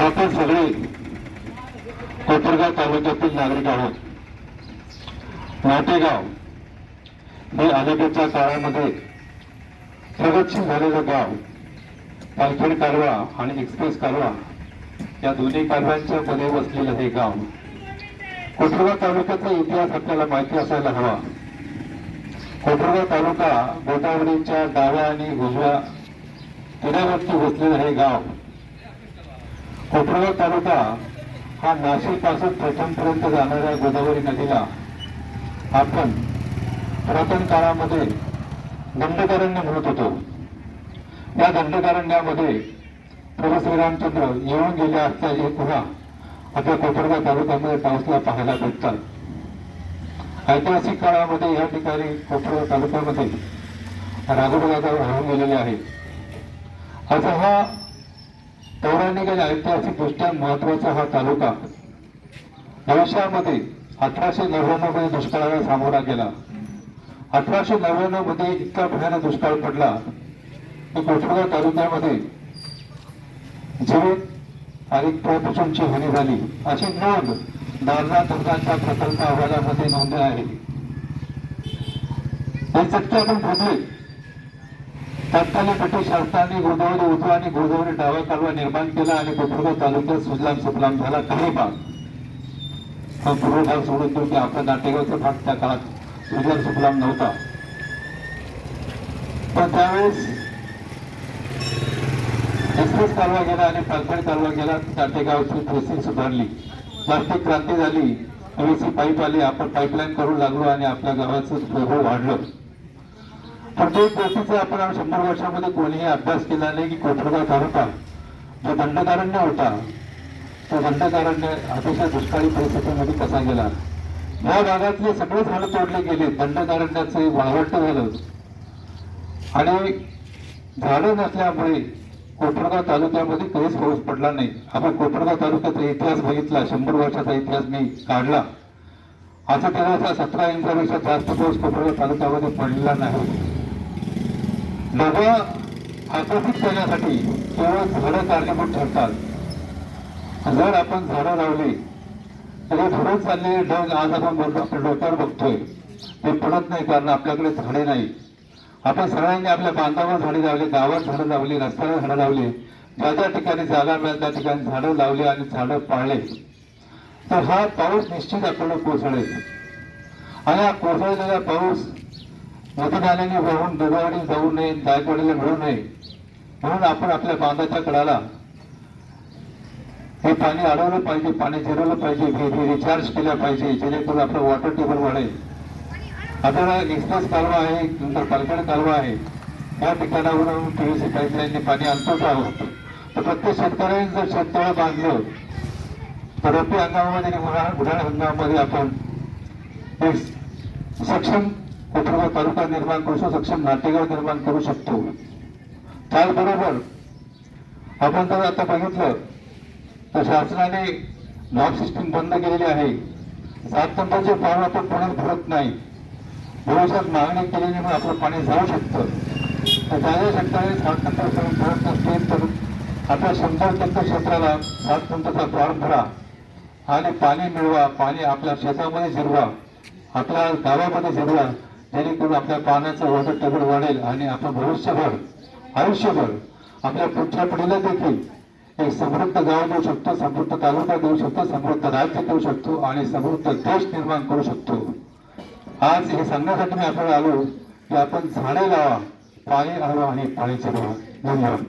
आपण सगळे कोपरगाव तालुक्यातील नागरिक आहोत. नाटेगाव हे अलीकडच्या काळामध्ये प्रगतशील झालेलं गाव पालखेड कालवा आणि एक्सप्रेस कालवा या दोन्ही कालव्यांच्या मध्ये वसलेलं हे गाव. कोपरगाव तालुक्याचा इतिहास आपल्याला माहिती असायला हवा. कोपरगाव तालुका गोदावरीच्या डाव्या आणि उजव्या किनाऱ्यावरती वसलेलं हे गाव. कोपरगाव तालुका हा नाशिकपासून प्रथमपर्यंत जाणाऱ्या गोदावरी नदीला आपण पुरातन काळामध्ये दंडकारण्य म्हणत होतो. या दंडकारण्यामध्ये प्रभू श्रीरामचंद्र येऊन गेले असता हे पुन्हा आपल्या कोपरगाव तालुक्यामध्ये पावसाला पाहायला भेटतात. ऐतिहासिक काळामध्ये या ठिकाणी कोपरगाव तालुक्यामध्ये राघवदादा वाहून गेलेले आहे. असा हा पौराणिक आणि ऐतिहासिक दृष्ट्या महत्त्वाचा हा तालुका. भविष्यामध्ये अठराशे नव्याण्णवमध्ये दुष्काळाला सामोरा गेला. अठराशे नव्याण्णवमध्ये इतका भयानक दुष्काळ पडला की कोठोगाव तालुक्यामध्ये जीवित आणि प्रदूषणची हानी झाली. अशी नोंद दारणा दुर्गांच्या प्रकल्प अहवालामध्ये नोंद आहे. हे सत्य आपण भोगले तत्कालीन ब्रिटिश शासनाने गोदावरी उजवा आणि गोदावरी डावा कालवा निर्माण केला आणि कोपरगाव तालुक्यात सुजलाम सुफलाम झाला काही भाग. पण पूर्व भाग सोडून देऊ की आपला नाटेगावचा भाग त्या काळात सुजलाम सुफलाम नव्हता. पण त्यावेळेस एक्सप्रेस कालवा गेला आणि पालखड कालवा गेला नाटेगावची ड्रेसिंग सुधारली. प्लास्टिक क्रांती झाली पीव्हीसी पाईप आली आपण पाईपलाईन करू लागलो आणि आपल्या गावाचं वैभव वाढलं. प्रत्येक गोष्टीचा आपण शंभर वर्षामध्ये कोणीही अभ्यास केला नाही की कोपरगाव तालुका जो दंडकारण्य होता तो दंडकारण्य अतिशय दुष्काळी परिस्थितीमध्ये कसा गेला? या भागातले सगळे झाडं तोडले गेले दंडकारण्याचे वाळवट झालं. आणि झाडं नसल्यामुळे कोपरगाव तालुक्यामध्ये काहीच पाऊस पडला नाही. आपण कोपरगाव तालुक्याचा इतिहास बघितला शंभर वर्षाचा इतिहास मी काढला. असं तेव्हा सतरा इंचापेक्षा जास्त पाऊस कोपरगाव तालुक्यामध्ये पडलेला नाही. नभा आकर्षित करण्यासाठी केवळ झाडं कारणीभूत ठरतात. जर आपण झाडं लावली तर हे चाललेले ढग आज आपण डोक्यावर बघतोय. ते पडत नाही कारण आपल्याकडे झाडे नाही. आपण सगळ्यांनी आपल्या बांधावर झाडे लावली गावात झाडं लावली रस्त्यावर झाडं लावली. ज्या ज्या ठिकाणी जागा मिळेल त्या ठिकाणी झाडं लावली आणि झाडं पाळले. तर हा पाऊस निश्चित आपल्याला कोसळेल. आणि हा कोसळलेला पाऊस नदीनाल्याने वाहून गोदावरी जाऊ नये जायकवाडीला मिळू नये म्हणून आपण आपल्या बांधाच्या कडाला हे पाणी अडवलं पाहिजे पाणी जिरवलं पाहिजे रिचार्ज केलं पाहिजे जेणेकरून आपलं वॉटर टेबल वाढेल. आपल्याला एक्सप्रेस कालवा आहे नंतर पालखेड कालवा आहे. या ठिकाणावरून पीव्हीसी पाईपलाईनने पाणी आणतोच आहोत. तर प्रत्येक शेतकऱ्याने जर शेततळं बांधलं तर रब्बी हंगामामध्ये आणि उन्हाळा उन्हाळा हंगामामध्ये आपण एक सक्षम कोपरगाव तालुका निर्माण करू शकतो सक्षम नाटेगाव निर्माण करू शकतो. त्याचबरोबर आपण जर आता बघितलं तर शासनाने लॉक सिस्टीम बंद केलेली आहे. सात नंबरचे फॉर्म आपण पाण्यात भरत नाही. भविष्यात मागणी केल्याने मग आपलं पाणी जाऊ शकतं. तर ज्या शेतकऱ्याने सात नंबर फॉर्म भरत नसतील तर आपल्या शंभर टक्के क्षेत्राला सात नंबरचा फॉर्म भरा आणि पाणी मिळवा पाणी आपल्या शेतामध्ये जिरवा आपल्या गावामध्ये जिरवा. जेणेकरून आपल्या पाण्याचं वॉटर टेबल वाढेल आणि आपलं भविष्यभर आयुष्यभर आपल्या पुढच्या पिढीला देखील एक समृद्ध गाव देऊ शकतो समृद्ध तालुका देऊ शकतो समृद्ध राज्य देऊ शकतो आणि समृद्ध देश निर्माण करू शकतो. आज हे सांगण्यासाठी मी आपल्याला आलो की आपण झाडे लावा पाणी हळवा आणि पाणी चढवा. धन्यवाद.